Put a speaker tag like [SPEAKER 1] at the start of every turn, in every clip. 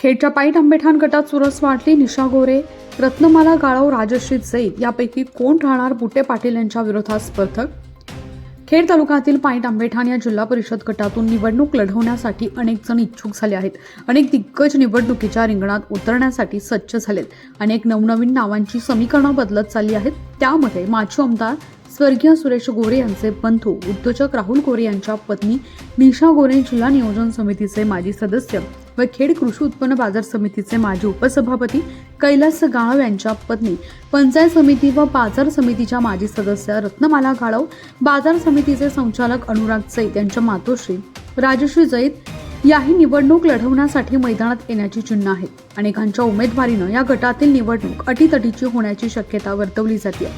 [SPEAKER 1] खेडच्या point Ambethan गटात चुरस वाटली निशा गोरे रत्नमाला गाळव राजश्री जैद यापैकी कोण राहणार? बुटे पाटील यांच्या विरोधात स्पर्धक? खेड तालुक्यातील पाईट आंबेठाण या जिल्हा परिषद गटातून निवडणूक लढवण्यासाठी अनेक जण इच्छुक झाले आहेत. अनेक दिग्गज निवडणुकीच्या रिंगणात उतरण्यासाठी सज्ज झालेत. अनेक नवनवीन नावांची समीकरणं बदलत चालली आहेत. त्यामध्ये माजी आमदार स्वर्गीय सुरेश गोरे यांचे बंधू उद्योजक राहुल गोरे यांच्या पत्नी निशा गोरे जिल्हा नियोजन समितीचे माजी सदस्य व खेड कृषी उत्पन्न बाजार समितीचे माजी उपसभापती कैलास गाळव यांच्या पत्नी पंचायत समिती व बाजार समितीच्या माजी सदस्य रत्नमाला गाळव बाजार समितीचे संचालक अनुराग जैत यांच्या मातोश्री राजश्री जैत याही निवडणूक लढवण्यासाठी मैदानात येण्याची चिन्ह आहेत. अनेकांच्या उमेदवारीनं या गटातील निवडणूक अटीतटीची होण्याची शक्यता वर्तवली जाते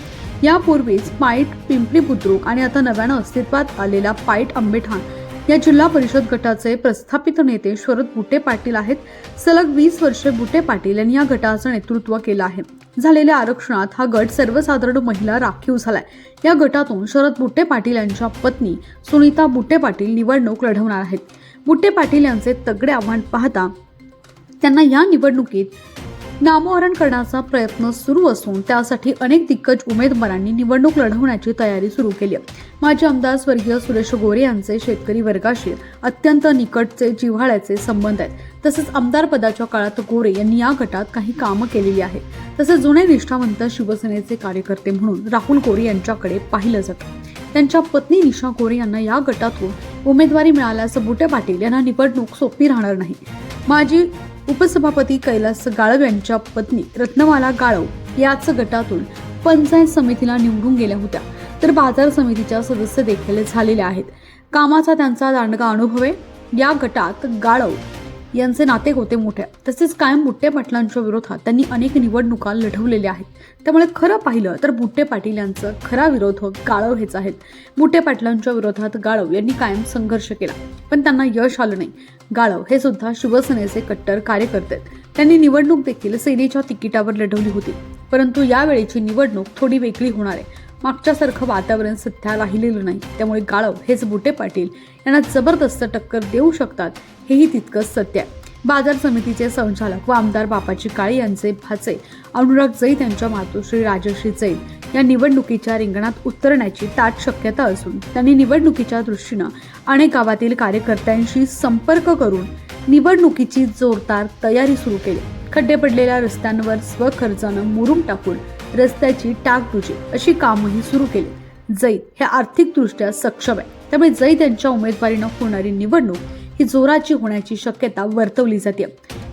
[SPEAKER 1] यापूर्वीच पाईट पिंपरी बुद्रुक आणि आता नव्यानं अस्तित्वात आलेला पाईट आंबेठाण या जिल्हा परिषद गटाचे प्रस्थापित नेते शरद बुटे पाटील आहेत. सलग वीस वर्षे बुटे पाटील यांनी या गटाचं नेतृत्व केलं आहे. झालेल्या आरक्षणात हा गट सर्वसाधारण महिला राखीव झालाय. या गटातून शरद बुट्टे पाटील यांच्या पत्नी सुनीता बुट्टे पाटील निवडणूक लढवणार आहेत. बुट्टे पाटील यांचे तगडे आव्हान पाहता त्यांना या निवडणुकीत नामोहरण करण्याचा प्रयत्न सुरू असून त्यासाठी अनेक दिग्गज उमेदवारांनी निवडणूक लढवण्याची तयारी सुरू केली आहे. माजी आमदार स्वर्गीय सुरेश गोरे यांचे शेतकरी वर्गाशी अत्यंत निकटचे जिव्हाळ्याचे संबंध आहेत. तसेच आमदार पदाच्या काळात गोरे यांनी या गटात काही कामं केलेली आहेत. तसेच जुने निष्ठावंत शिवसेनेचे कार्यकर्ते म्हणून राहुल गोरे यांच्याकडे पाहिलं जातं. त्यांच्या पत्नी निशा गोरे यांना या गटातून उमेदवारी मिळाल्यास बुटे पाटील यांना निवडणूक सोपी राहणार नाही. माजी उपसभापती कैलास गाळव यांच्या पत्नी रत्नमाला गाळव याच गटातून पंचायत समितीला निवडून गेल्या होत्या. तर बाजार समितीच्या सदस्य देखील झालेल्या आहेत. कामाचा त्यांचा दांडगा अनुभव आहे या गटात गाळव यांचे नाते होते मोठ्या तसेच कायम बुट्टे पाटलांच्या विरोधात त्यांनी अनेक निवडणुका लढवलेल्या आहेत. त्यामुळे खरं पाहिलं तर बुट्टे पाटील यांचं खरा विरोधक हो- गाळव हेच आहेत. बुट्टे पाटलांच्या विरोधात गाळव यांनी कायम संघर्ष केला. पण त्यांना यश आलं नाही. गाळव हे सुद्धा शिवसेनेचे कट्टर कार्यकर्ते त्यांनी निवडणूक देखील सेनेच्या तिकिटावर लढवली होती. परंतु यावेळेची निवडणूक थोडी वेगळी होणार आहे. मागच्यासारखं वातावरण सध्या राहिलेलं नाही. त्यामुळे गाळव हेच बुटे पाटील यांना जबरदस्त टक्कर देऊ शकतात हेही तितकंच सत्य आहे. बाजार समितीचे संचालक व आमदार बापाची काळे यांचे भाचे अनुराग जैत यांच्या मातोश्री राजश्री जैत या निवडणुकीच्या रिंगणात उतरण्याची ताट शक्यता असून त्यांनी निवडणुकीच्या दृष्टीनं अनेक गावातील कार्यकर्त्यांशी संपर्क करून निवडणुकीची जोरदार तयारी सुरू केली. खड्डे पडलेल्या रस्त्यांवर स्वखर्चानं मुरुम टाकून रस्त्याची टाकदुजी अशी कामही सुरू केली. जैद हे आर्थिकदृष्ट्या सक्षम आहे. त्यामुळे जैद यांच्या उमेदवारीनं होणारी निवडणूक ही जोराची होण्याची शक्यता वर्तवली जाते.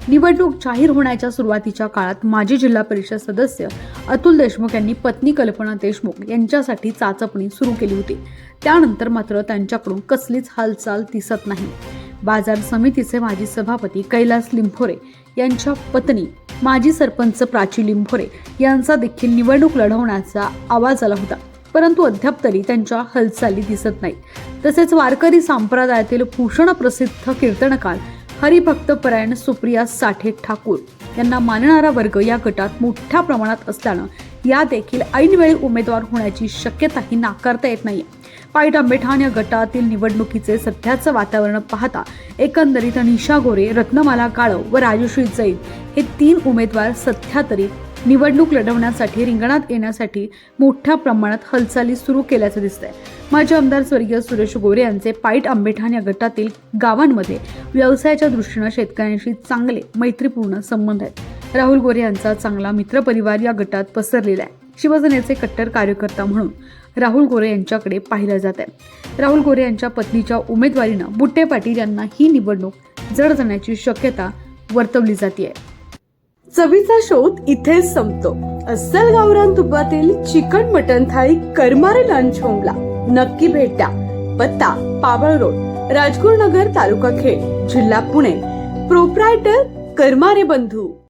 [SPEAKER 1] निवडणूक जाहीर होण्याच्या सुरुवातीच्या काळात माजी जिल्हा परिषद सदस्य अतुल देशमुख यांनी पत्नी कल्पना देशमुख यांच्यासाठी चाचपणी सुरू केली होती. त्यानंतर मात्र त्यांच्याकडून कसलीच हालचाल दिसत नाही. बाजार समितीचे माजी सभापती कैलास लिंफोरे यांच्या पत्नी माजी सरपंच प्राची लिंभोरे यांचा देखील निवडणूक लढवण्याचा आवाज आला होता. परंतु अद्याप तरी त्यांच्या हालचाली दिसत नाही तसेच वारकरी संप्रदायातील भूषण प्रसिद्ध कीर्तनकार हरिभक्त परायण सुप्रिया साठे ठाकूर यांना मानणारा वर्ग या गटात मोठ्या प्रमाणात असल्यानं या देखील ऐनवेळी उमेदवार होण्याची शक्यताही नाकारता येत नाही पायट आंबेठाण या गटातील निवडणुकीचे सध्याचं वातावरण पाहता एकंदरीत निशा गोरे रत्नमाला काळव व राजश्री जैन हे तीन उमेदवार सध्या तरी निवडणूक लढवण्यासाठी रिंगणात येण्यासाठी मोठ्या प्रमाणात हालचाली सुरू केल्याचं दिसतंय. माजी आमदार स्वर्गीय सुरेश गोरे यांचे पाईट आंबेठाण या गटातील गावांमध्ये व्यवसायाच्या दृष्टीनं शेतकऱ्यांशी चांगले मैत्रीपूर्ण संबंध आहेत. राहुल गोरे यांचा चांगला मित्रपरिवार या गटात पसरलेला आहे. शिवसेनेचे कट्टर कार्यकर्ता म्हणून राहुल गोरे यांच्याकडे पाहिलं जात आहे. राहुल गोरे यांच्या पत्नीच्या उमेदवारीनं बुट्टे पाटील यांना ही निवडणूक जड जाण्याची शक्यता वर्तवली जाते
[SPEAKER 2] चवीचा शोध इथेच संपतो. अस्सल गावरान तुपातील चिकन मटन थाळी करमारे लंच होमला नक्की भेट. द्या पत्ता पाबळ रोड राजगुरुनगर तालुका खेड जिल्हा पुणे. प्रोप्रायटर करमारे बंधू.